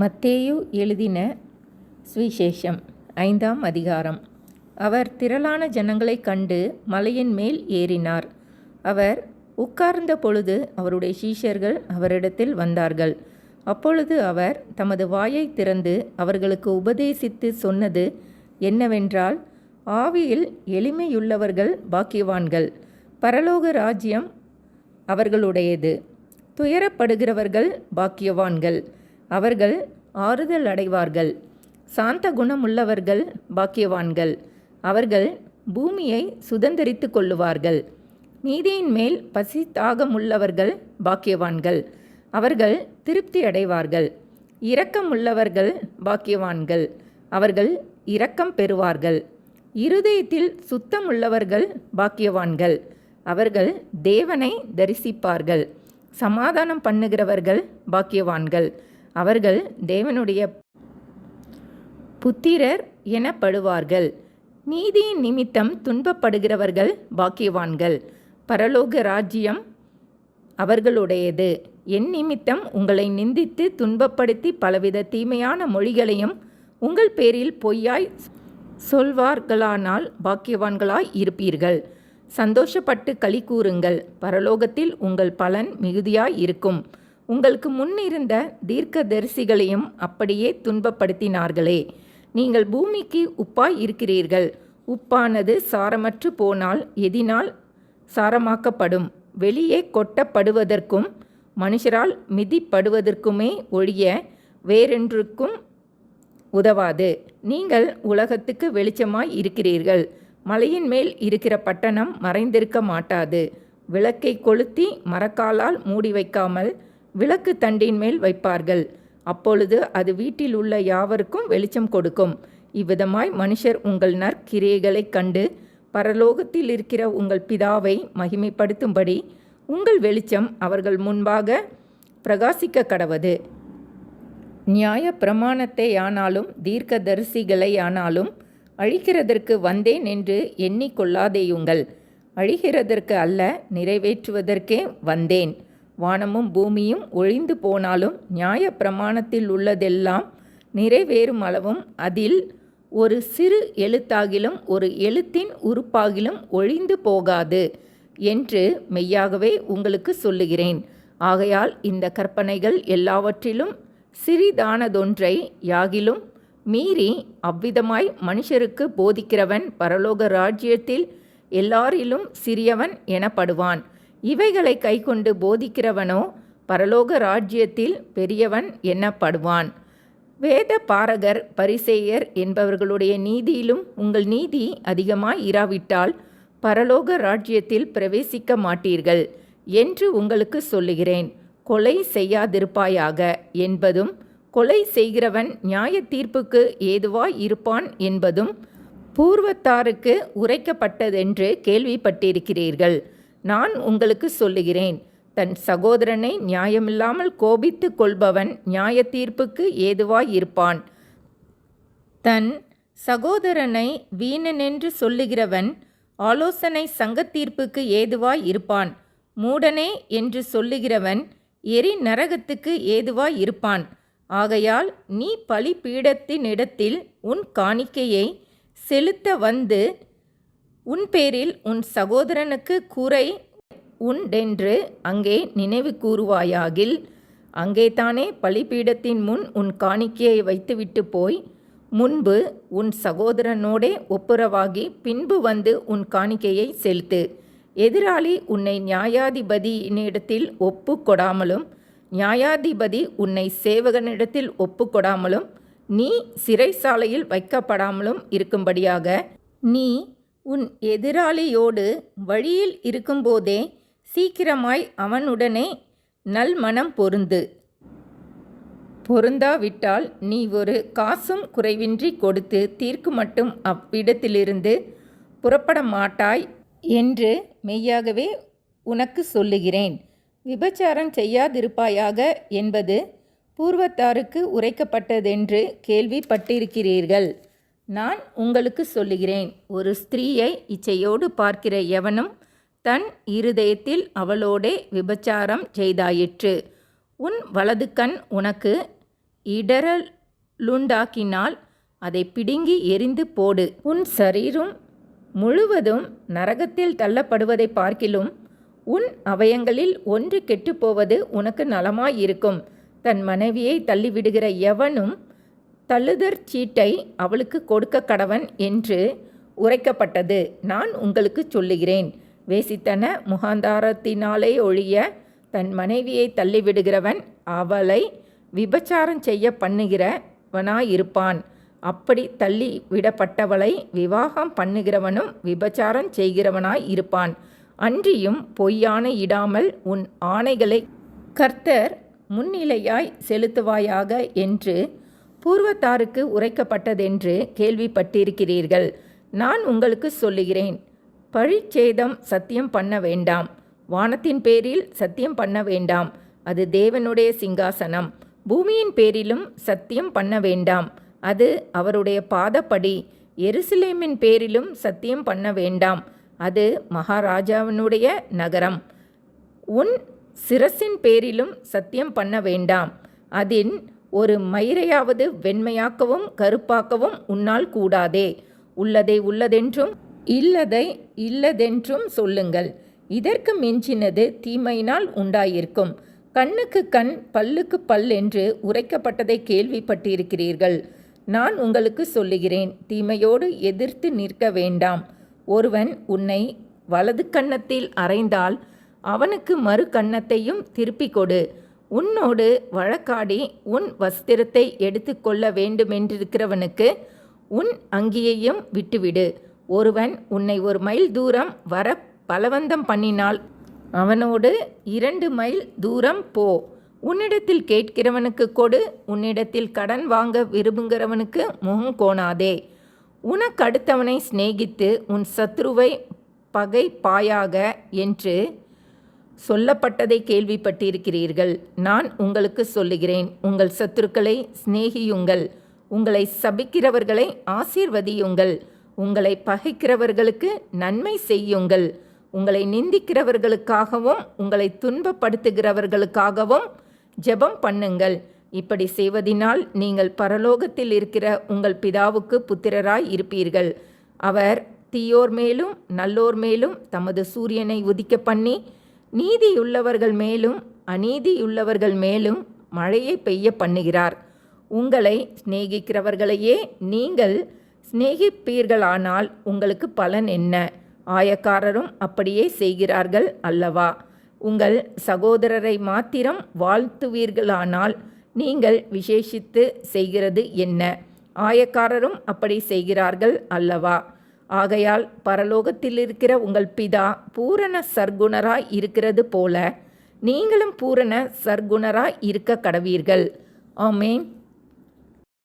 மத்தேயு எழுதின சுவிசேஷம் ஐந்தாம் அதிகாரம். அவர் திரளான ஜனங்களைக் கண்டு மலையின் மேல் ஏறினார். அவர் உட்கார்ந்த பொழுது அவருடைய சீஷர்கள் அவரிடத்தில் வந்தார்கள். அப்பொழுது அவர் தமது வாயைத் திறந்து அவர்களுக்கு உபதேசித்து சொன்னது என்னவென்றால் ஆவியில் எளிமையுள்ளவர்கள் பாக்கியவான்கள் பரலோக ராஜ்யம் அவர்களுடையது. துயரப்படுகிறவர்கள் பாக்கியவான்கள் அவர்கள் ஆறுதல் அடைவார்கள். சாந்த குணமுள்ளவர்கள் பாக்கியவான்கள். அவர்கள் பூமியை சுதந்தரித்து கொள்ளுவார்கள். நீதியின் மேல் பசி தாகமுள்ளவர்கள் பாக்கியவான்கள். அவர்கள் திருப்தி அடைவார்கள். இரக்கமுள்ளவர்கள் பாக்கியவான்கள். அவர்கள் இரக்கம் பெறுவார்கள். இருதயத்தில் சுத்தமுள்ளவர்கள் பாக்கியவான்கள். அவர்கள் தேவனை தரிசிப்பார்கள். சமாதானம் பண்ணுகிறவர்கள் பாக்கியவான்கள். அவர்கள் தேவனுடைய புத்திரர் எனப்படுவார்கள். நீதியின் நிமித்தம் துன்பப்படுகிறவர்கள் பாக்கியவான்கள். பரலோக ராஜ்யம் அவர்களுடையது. என் நிமித்தம் உங்களை நிந்தித்து துன்பப்படுத்தி பலவித தீமையான மொழிகளையும் உங்கள் பேரில் பொய்யாய் சொல்வார்களானால் பாக்கியவான்களாய் இருப்பீர்கள். சந்தோஷப்பட்டு களி கூறுங்கள். பரலோகத்தில் உங்கள் பலன் மிகுதியாய் இருக்கும். உங்களுக்கு முன்னிருந்த தீர்க்கதரிசிகளையும் அப்படியே துன்பப்படுத்தினார்களே. நீங்கள் பூமிக்கு உப்பாய் இருக்கிறீர்கள். உப்பானது சாரமற்று போனால் எதினால் சாரமாக்கப்படும். வெளியே கொட்டப்படுவதற்கும் மனுஷரால் மிதிப்படுவதற்குமே ஒழிய வேறென்றுக்கும் உதவாது. நீங்கள் உலகத்துக்கு வெளிச்சமாய் இருக்கிறீர்கள். மலையின் மேல் இருக்கிற பட்டணம் மறைந்திருக்க மாட்டாது. விளக்கை கொளுத்தி மரக்காலால் மூடி வைக்காமல் விளக்கு தண்டின் மேல் வைப்பார்கள். அப்பொழுது அது வீட்டில் உள்ள யாவருக்கும் வெளிச்சம் கொடுக்கும். இவ்விதமாய் மனுஷர் உங்கள் நற்கிரியைகளைக் கண்டு பரலோகத்தில் இருக்கிற உங்கள் பிதாவை மகிமைப்படுத்தும்படி உங்கள் வெளிச்சம் அவர்கள் முன்பாக பிரகாசிக்க கடவது நியாய பிரமாணத்தை ஆனாலும் தீர்க்கதரிசிகளை ஆனாலும் அழிக்கிறதற்கு வந்தேன் என்று எண்ணிக்கொள்ளாதேயுங்கள் அழிகிறதற்கு அல்ல நிறைவேற்றுவதற்கே வந்தேன். வானமும் பூமியும் ஒழிந்து போனாலும் நியாய பிரமாணத்தில் உள்ளதெல்லாம் நிறைவேறும் அளவும் அதில் ஒரு சிறு எழுத்தாகிலும் ஒரு எழுத்தின் உறுப்பாகிலும் ஒழிந்து போகாது என்று மெய்யாகவே உங்களுக்கு சொல்லுகிறேன். ஆகையால் இந்த கற்பனைகள் எல்லாவற்றிலும் சிறிதானதொன்றை யாகிலும் மீறி அவ்விதமாய் மனுஷருக்கு போதிக்கிறவன் பரலோக ராஜ்யத்தில் எல்லாரிலும் சிறியவன் எனப்படுவான். இவைகளை கைக்கொண்டு போதிக்கிறவனோ பரலோக ராஜ்யத்தில் பெரியவன் எண்ணப்படுவான் வேத பாரகர் பரிசேயர் என்பவர்களுடைய நீதியிலும் உங்கள் நீதி அதிகமாய் இராவிட்டால் பரலோக ராஜ்யத்தில் பிரவேசிக்க மாட்டீர்கள் என்று உங்களுக்கு சொல்லுகிறேன். கொலை செய்யாதிருப்பாயாக என்பதும் கொலை செய்கிறவன் நியாய தீர்ப்புக்கு ஏதுவாய் இருப்பான் என்பதும் பூர்வத்தாருக்கு உரைக்கப்பட்டதென்று கேள்விப்பட்டிருக்கிறீர்கள். நான் உங்களுக்கு சொல்லுகிறேன். தன் சகோதரனை நியாயமில்லாமல் கோபித்து கொள்பவன் நியாய தீர்ப்புக்கு ஏதுவாய் இருப்பான். தன் சகோதரனை வீணனென்று சொல்லுகிறவன் ஆலோசனை சங்கத்தீர்ப்புக்கு ஏதுவாய் இருப்பான். மூடனே என்று சொல்லுகிறவன் எரி நரகத்துக்கு ஏதுவாய் இருப்பான். ஆகையால் நீ பலிபீடத்தினிடத்தில் உன் காணிக்கையை செலுத்த வந்து உன் பேரில் உன் சகோதரனுக்கு கூரை உண்டென்று அங்கே நினைவு கூறுவாயாகில் அங்கே தானே பலிபீடத்தின் முன் உன் காணிக்கையை வைத்துவிட்டு போய் முன்பு உன் சகோதரனோடே ஒப்புரவாகி பின்பு வந்து உன் காணிக்கையை செலுத்து. எதிராளி உன்னை நியாயாதிபதியினிடத்தில் ஒப்பு கொடாமலும் நியாயாதிபதி உன்னை சேவகனிடத்தில் ஒப்பு கொடாமலும் நீ சிறைசாலையில் வைக்கப்படாமலும் இருக்கும்படியாக நீ உன் எதிராளியோடு வழியில் இருக்கும்போதே சீக்கிரமாய் அவனுடனே நல்மனம் பொருந்து. பொருந்தாவிட்டால் நீ ஒரு காசும் குறைவின்றி கொடுத்து தீர்க்கு மட்டும் அவ்விடத்திலிருந்து புறப்பட மாட்டாய் என்று மெய்யாகவே உனக்கு சொல்லுகிறேன். விபச்சாரம் செய்யாதிருப்பாயாக என்பது பூர்வத்தாருக்கு உரைக்கப்பட்டதென்று கேள்விப்பட்டிருக்கிறீர்கள். நான் உங்களுக்கு சொல்லுகிறேன். ஒரு ஸ்திரீயை இச்சையோடு பார்க்கிற எவனும் தன் இருதயத்தில் அவளோடே விபச்சாரம் செய்தாயிற்று. உன் வலது கண் உனக்கு இடரலுண்டாக்கினால் அதை பிடுங்கி எரிந்து போடு. உன் சரீரம் முழுவதும் நரகத்தில் தள்ளப்படுவதை பார்க்கிலும் உன் அவயங்களில் ஒன்று கெட்டுப்போவது உனக்கு நலமாயிருக்கும். தன் மனைவியை தள்ளிவிடுகிற எவனும் தள்ளுதற் சீட்டை அவளுக்கு கொடுக்க கடவன் என்று உரைக்கப்பட்டது. நான் உங்களுக்கு சொல்லுகிறேன். வேசித்தன முகாந்தாரத்தினாலே ஒழிய தன் மனைவியை தள்ளிவிடுகிறவன் அவளை விபச்சாரம் செய்ய பண்ணுகிறவனாயிருப்பான். அப்படி தள்ளி விடப்பட்டவளை விவாகம் பண்ணுகிறவனும் விபச்சாரம் செய்கிறவனாய் இருப்பான் அன்றியும் பொய்யான இடாமல் உன் ஆணைகளை கர்த்தர் முன்னிலையாய் செலுத்துவாயாக என்று பூர்வத்தாருக்கு உரைக்கப்பட்டதென்று கேள்விப்பட்டிருக்கிறீர்கள். நான் உங்களுக்கு சொல்லுகிறேன். பழிச்சேதம் சத்தியம் பண்ண வேண்டாம். வானத்தின் பேரில் சத்தியம் பண்ண வேண்டாம். அது தேவனுடைய சிங்காசனம். பூமியின் பேரிலும் சத்தியம் பண்ண வேண்டாம். அது அவருடைய பாதப்படி. எருசலேமின் பேரிலும் சத்தியம் பண்ண வேண்டாம். அது மகாராஜாவினுடைய நகரம். உன் சிரசின் பேரிலும் சத்தியம் பண்ண வேண்டாம். அதின் ஒரு மயிரையாவது வெண்மையாக்கவும் கருப்பாக்கவும் உன்னால் கூடாதே. உள்ளதை உள்ளதென்றும் இல்லதை இல்லதென்றும் சொல்லுங்கள். இதற்கு மிஞ்சினது தீமையினால் உண்டாயிருக்கும். கண்ணுக்கு கண் பல்லுக்கு பல் என்று உரைக்கப்பட்டதை கேள்விப்பட்டிருக்கிறீர்கள். நான் உங்களுக்கு சொல்லுகிறேன் தீமையோடு எதிர்த்து நிற்க வேண்டாம். ஒருவன் உன்னை வலது கன்னத்தில் அறைந்தால் அவனுக்கு மறு கன்னத்தையும் திருப்பிக் கொடு. உன்னோடு வழக்காடி உன் வஸ்திரத்தை எடுத்துக்கொள்ள வேண்டுமென்றிருக்கிறவனுக்கு உன் அங்கியையும் விட்டுவிடு. ஒருவன் உன்னை ஒரு மைல் தூரம் வர பலவந்தம் பண்ணினால் அவனோடு இரண்டு மைல் தூரம் போ. உன்னிடத்தில் கேட்கிறவனுக்கு கொடு. உன்னிடத்தில் கடன் வாங்க விரும்புகிறவனுக்கு முகம் கோணாதே. உனக்கு அடுத்தவனை சிநேகித்து உன் சத்ருவை பகை பாயாக என்று சொல்லப்பட்டதை கேள்விப்பட்டிருக்கிறீர்கள். நான் உங்களுக்கு சொல்லுகிறேன் உங்கள் சத்துருக்களை சிநேகியுங்கள். உங்களை சபிக்கிறவர்களை ஆசீர்வதியுங்கள். உங்களை பகைக்கிறவர்களுக்கு நன்மை செய்யுங்கள். உங்களை நிந்திக்கிறவர்களுக்காகவும் உங்களை துன்பப்படுத்துகிறவர்களுக்காகவும் ஜெபம் பண்ணுங்கள். இப்படி செய்வதினால் நீங்கள் பரலோகத்தில் இருக்கிற உங்கள் பிதாவுக்கு புத்திரராய் இருப்பீர்கள். அவர் தீயோர் மேலும் நல்லோர் மேலும் தமது சூரியனை உதிக்க பண்ணி நீதியுள்ளவர்கள் மேலும் அநீதியுள்ளவர்கள் மேலும் மழையை பெய்ய பண்ணுகிறார். உங்களை சிநேகிக்கிறவர்களையே நீங்கள் சிநேகிப்பீர்களானால் உங்களுக்கு பலன் என்ன? ஆயக்காரரும் அப்படியே செய்கிறார்கள் அல்லவா? உங்கள் சகோதரரை மாத்திரம் வாழ்த்துவீர்களானால் நீங்கள் விசேஷித்து செய்கிறது என்ன? ஆயக்காரரும் அப்படி செய்கிறார்கள் அல்லவா? ஆகையால் பரலோகத்தில் இருக்கிற உங்கள் பிதா பூரண சர்க்குணராய் இருக்கிறது போல நீங்களும் பூரண சர்க்குணராய் இருக்க கடவீர்கள். ஆமேன்.